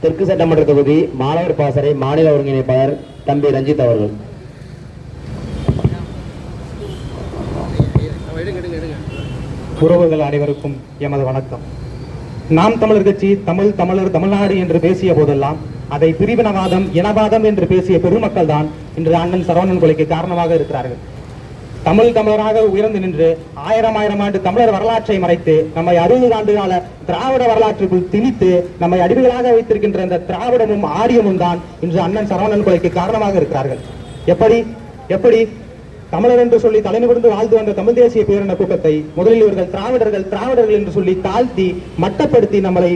தெற்கு சட்டமன்ற தொகுதி மாணவர் பாசறை மாநில ஒருங்கிணைப்பாளர் தம்பி ரஞ்சித் அவர்கள். உறவுகள் அனைவருக்கும் எமது வணக்கம். நாம் தமிழர் கட்சி தமிழ் தமிழர் தமிழ்நாடு என்று பேசிய போதெல்லாம் அதை பிரிவினவாதம் இனவாதம் என்று பேசிய பெருமக்கள் தான் இன்று அண்ணன் சரவணன் கொலைக்கு காரணமாக இருக்கிறார்கள். தமிழ் தமிழராக உயர்ந்து நின்று ஆயிரம் ஆயிரம் ஆண்டு தமிழர் வரலாற்றை மறைத்து நம்மை அறுபது ஆண்டு கால திராவிட வரலாற்றுக்குள் திணித்து நம்மை அடிமைகளாக வைத்திருக்கின்ற இந்த திராவிடமும் ஆரியமும் தான் இன்று அண்ணன் சரவணன் கொலைக்கு காரணமாக இருக்கிறார்கள். எப்படி? எப்படி? தமிழர் என்று சொல்லி தலைநிமிர்ந்து வாழ்ந்து வந்த தமிழ் தேசிய பேரின கூட்டத்தை முதலில் இவர்கள் திராவிடர்கள் திராவிடர்கள் என்று சொல்லி தாழ்த்தி மட்டப்படுத்தி நம்மளை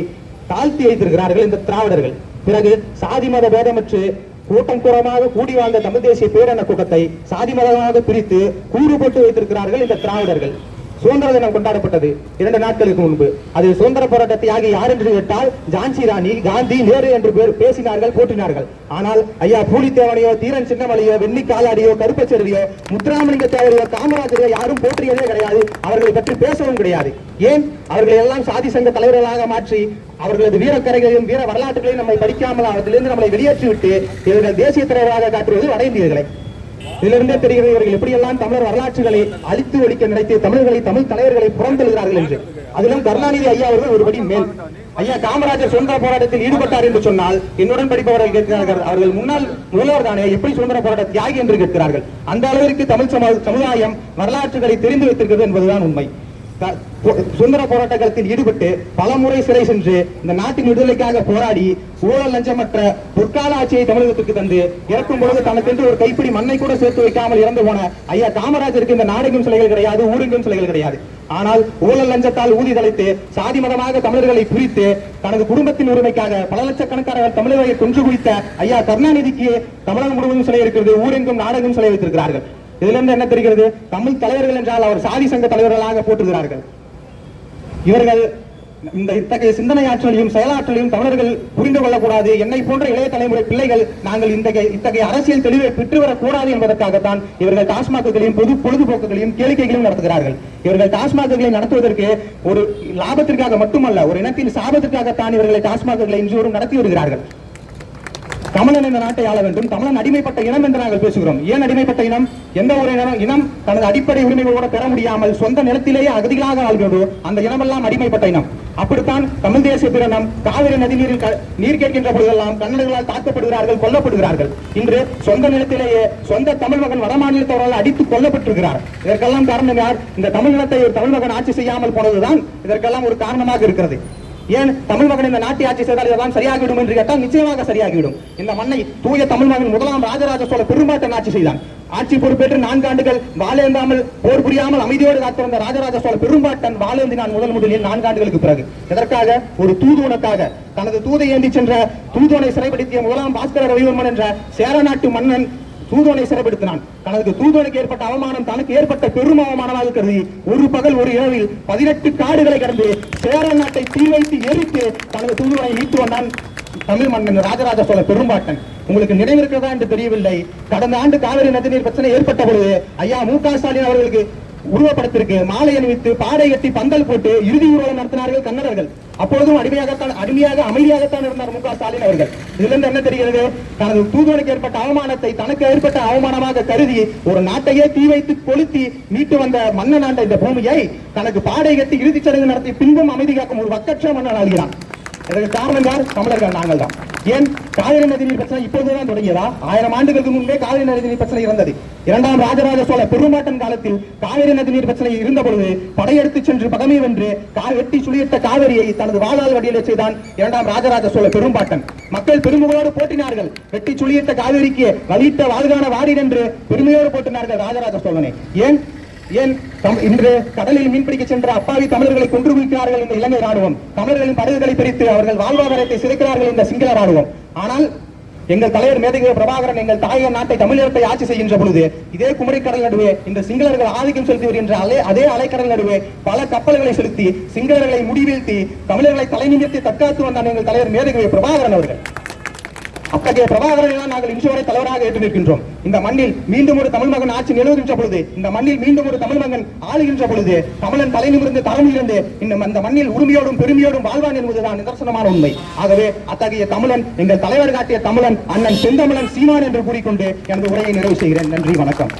தாழ்த்தி வைத்திருக்கிறார்கள் இந்த திராவிடர்கள். பிறகு சாதி மத பேதமற்று கூட்டம் கூறமாக கூடி வாழ்ந்த தமிழ் தேசிய பேரண கூட்டத்தை சாதி மதமாக பிரித்து கூறுபட்டு வைத்திருக்கிறார்கள் இந்த திராவிடர்கள். சுதந்திர தினம் கொண்டாடப்பட்டது இரண்டு நாட்களுக்கு முன்பு. அதில் சுதந்திர போராட்ட தியாகி யார் என்று கேட்டால் ஜான்சி ராணி காந்தி நேரு என்று பேர் பேசினார்கள் போற்றினார்கள். ஆனால் ஐயா பூலித்தேவனையோ தீரன் சின்னமலையோ வெள்ளி காலாடியோ கருப்பச்செருவியோ முத்துராமலிங்க தேவரையோ காமராஜரையோ யாரும் போற்றியதே கிடையாது. அவர்களை பற்றி பேசவும் கிடையாது. ஏன்? அவர்களை எல்லாம் சாதி சங்க தலைவர்களாக மாற்றி அவர்களது வீரக்கரைகளையும் வீர வரலாற்றுகளையும் நம்மை படிக்காமல் அதிலிருந்து நம்மளை வெளியேற்றிவிட்டு இவர்கள் தேசிய தலைவராக காட்டுவது வட இந்தியர்களை இதிலிருந்தே தெரிகிறது இவர்கள் எப்படியெல்லாம் தமிழர் வரலாற்றுகளை அழித்து ஒழிக்க நினைத்து தமிழர்களை தமிழ் தலைவர்களை புறந்தெழுகிறார்கள் என்று. அதிலும் கருணாநிதி ஐயா அவர்கள் ஒருபடி மேல். ஐயா காமராஜர் சுதந்திர போராட்டத்தில் ஈடுபட்டார் என்று சொன்னால் என்னுடன் படிப்பவர்கள் கேட்கிறார்கள் அவர்கள் முன்னாள் முதல்வர் தானே எப்படி சுதந்திர போராட்ட தியாகி என்று கேட்கிறார்கள். அந்த அளவிற்கு தமிழ் சமுதாயம் வரலாற்றுகளை தெரிந்து வைத்திருக்கிறது என்பதுதான் உண்மை. சுதந்திர போராட்ட களத்தில் ஈடுபட்டு பல முறை சிறை சென்று இந்த நாட்டின் விடுதலைக்காக போராடி ஊழல் லஞ்சமற்ற பொற்கால ஆட்சியை தமிழகத்துக்கு தந்து இறக்கும் பொழுது தனக்கென்று ஒரு கைப்பிடி மண்ணை கூட சேர்த்து வைக்காமல் இறந்து போன ஐயா காமராஜருக்கு இந்த நாடெங்கும் சிலைகள் கிடையாது ஊரெங்கும் சிலைகள் கிடையாது. ஆனால் ஊழல் லஞ்சத்தால் ஊதி தலைத்து சாதி மதமாக தமிழர்களை பிரித்து தனது குடும்பத்தின் உரிமைக்காக பல லட்சக்கணக்கான தமிழர்களை கொன்று குவித்த ஐயா கருணாநிதிக்கு தமிழகம் முழுவதும் சிலை இருக்கிறது ஊரெங்கும் நாடெங்கும் சிலை வைத்திருக்கிறார்கள். இதுல இருந்து என்ன தெரிகிறது? தமிழ் தலைவர்கள் என்றால் அவர் சாதி சங்க தலைவர்களாக போற்றுகிறார்கள். இவர்கள் இந்த இத்தகைய சிந்தனை ஆற்றலையும் செயலாற்றலையும் தமிழர்கள் புரிந்து கொள்ளக்கூடாது. என்னை போன்ற இளைய தலைமுறை பிள்ளைகள் நாங்கள் இந்த இத்தகைய அரசியல் தெளிவை பெற்று வரக்கூடாது என்பதற்காகத்தான் இவர்கள் டாஸ்மாக்குகளையும் பொது பொழுதுபோக்குகளையும் கேளிக்கைகளையும் நடத்துகிறார்கள். இவர்கள் டாஸ்மாக்குகளை நடத்துவதற்கு ஒரு லாபத்திற்காக மட்டுமல்ல ஒரு இனத்தின் சாபத்திற்காகத்தான் இவர்களை டாஸ்மாக்குகளை இன்றுவரும் நடத்தி வருகிறார்கள். தமிழன் இந்த நாட்டை ஆள வேண்டும். தமிழன் அடிமைப்பட்ட இனம் என்று நாங்கள் பேசுகிறோம். ஏன் அடிமைப்பட்ட இனம்? எந்த ஒரு இனம் இனம் தனது அடிப்படை உரிமைகள் கூட பெற முடியாமல் சொந்த நிலத்திலேயே அகதிகளாக ஆள்கிறதோ அந்த இனமெல்லாம் அடிமைப்பட்ட இனம். அப்படித்தான் தமிழ் தேசிய பிறனம் காவிரி நதி நீரில் க- நீர் கேட்கின்ற பொழுதெல்லாம் கன்னடர்களால் தாக்கப்படுகிறார்கள் கொல்லப்படுகிறார்கள். இன்று சொந்த நிலத்திலேயே சொந்த தமிழ் மகன் வடமாநிலத்தவரால் அடித்து கொல்லப்பட்டிருக்கிறார். இதற்கெல்லாம் காரணம் யார்? இந்த தமிழ் நிலத்தை ஒரு தமிழ் மகன் ஆட்சி செய்யாமல் போனதுதான் இதற்கெல்லாம் ஒரு காரணமாக இருக்கிறது. ஏன் தமிழ் மகன் இந்த நாட்டை ஆட்சி செய்தால் இதெல்லாம் சரியாகிவிடும் என்று கேட்டால் நிச்சயமாக சரியாகிவிடும். இந்த மண்ணை தூய தமிழ் மகன் முதலாம் ராஜராஜ சோழ பெரும்பாட்டன் ஆட்சி செய்தான். ஆட்சி பொறுப்பேற்று நான்கு ஆண்டுகள் வாழேந்தாமல் போர் புரியாமல் அமைதியோடு காத்திருந்த ராஜராஜ சோழ பெரும்பாட்டன் வாழேந்தினான் முதல் முதலில் நான்கு ஆண்டுகளுக்கு பிறகு. எதற்காக? ஒரு தூதுவனுக்காக. தனது தூதை ஏந்தி சென்ற தூதுவனை சிறைப்படுத்திய முதலாம் பாஸ்கர ரவிவர்மன் என்ற சேர நாட்டு மன்னன் தூதுவனை சிறைப்படுத்தினான். தனது தூதோனுக்கு ஏற்பட்ட அவமானம் தனக்கு ஏற்பட்ட பெரும் அவமானமாக கருதி ஒரு பகல் ஒரு இரவில் பதினெட்டு காடுகளை கடந்து சேர நாட்டை தீ வைத்து எரித்து தனது தூதுவனை மீட்டு வந்தான் தமிழ் மன்னன் ராஜராஜ சோழ பெரும்பாட்டன். உங்களுக்கு நினைவிருக்கிறதா என்று தெரியவில்லை. கடந்த ஆண்டு காவிரி நதிநீர் பிரச்சனை ஏற்பட்ட பொழுது ஐயா மு க ஸ்டாலின் அவர்களுக்கு உருவப்படத்திற்கு மாலை அணிவித்து பாடை எட்டி பந்தல் போட்டு இறுதி ஊர்வலம் நடத்தினார்கள் கன்னடர்கள். அப்பொழுதும் அடிமையாகத்தான் அடிமையாக அமைதியாகத்தான் இருந்தார் மு க ஸ்டாலின் அவர்கள். இதுல என்ன தெரிகிறது? தனது தூதுவனுக்கு ஏற்பட்ட அவமானத்தை தனக்கு ஏற்பட்ட அவமானமாக கருதி ஒரு நாட்டையே தீ வைத்து கொளுத்தி மீட்டு வந்த மன்னன் ஆண்ட இந்த பூமியை தனக்கு பாடை கட்டி இறுதிச் சடங்கு நடத்தி பின்பும் அமைதி காக்கும் ஒரு வக்கற்ற மன்னன் ஆகிறான் இதற்கு காரணம் யார்? தமிழர்கள் நாங்கள் தான் ஏன் காவிரி நதிநீர் பிரச்சனை இப்போதுதான் தொடங்கியதா? ஆயிரம் ஆண்டுகளுக்கு முன்பே காவிரி நதிநீர் பிரச்சனை இருந்தது. இரண்டாம் ராஜராஜ சோழ பெருமாட்டன் காலத்தில் காவிரி நதிநீர் பிரச்சனை இருந்த பொழுது படையெடுத்து சென்று பகமை வென்று கா- வெட்டி சுழியிட்ட காவிரியை தனது வாழால் வடியிலே செய்தான் இரண்டாம் ராஜராஜ சோழ பெரும்பாட்டன் மக்கள் பெருமுகளோடு போட்டினார்கள் வெட்டி சுழியிட்ட காவிரிக்கு வலித்த வாழ்கான வாடி என்று பெருமையோடு போட்டினார்கள் ராஜராஜ சோழனை. ஏன்? ஏன் இன்று கடலில் மீன்பிடிக்க சென்ற அப்பாவி தமிழர்களை கொன்று குவிக்கிறார்கள் இந்த இலங்கை ராணுவம். தமிழர்களின் படகுகளை பிரித்து அவர்கள் வாழ்வாதாரத்தை சிதைக்கிறார்கள் இந்த சிங்கள ராணுவம். ஆனால் எங்கள் தலைவர் மேதகு பிரபாகரன் எங்கள் தாயக நாட்டை தமிழகத்தை ஆட்சி செய்கின்ற பொழுது இதே குமரிக்கடல் நடுவே இந்த சிங்களர்கள் ஆதிக்கம் செலுத்தி வருகின்ற அலை அதே அலைக்கடல் நடுவே பல கப்பல்களை செலுத்தி சிங்களர்களை முடிவீழ்த்தி தமிழர்களை தலைநிமிர்த்தி தற்காத்து வந்தான் எங்கள் தலைவர் மேதகு பிரபாகரன் அவர்கள். அத்தகைய பிரபாகரனை தான் நாங்கள் இன்று வரை தலைவராக ஏற்று நிற்கின்றோம். இந்த மண்ணில் மீண்டும் ஒரு தமிழ் மகன் ஆட்சி நிலவுகின்ற பொழுது இந்த மண்ணில் மீண்டும் ஒரு தமிழ் மகன் ஆளுகின்ற பொழுது தமிழன் தலை நிமிர்ந்து தரம் இன்னும் அந்த மண்ணில் உரிமையோடும் பெருமையோடும் வாழ்வான் என்பதுதான் நிதர்சனமான உண்மை. ஆகவே அத்தகைய தமிழன் எங்கள் தலைவர் காட்டிய தமிழன் அண்ணன் செந்தமிழன் சீமான் என்று கூறிக்கொண்டு எனது உரையை நிறைவு செய்கிறேன். நன்றி வணக்கம்.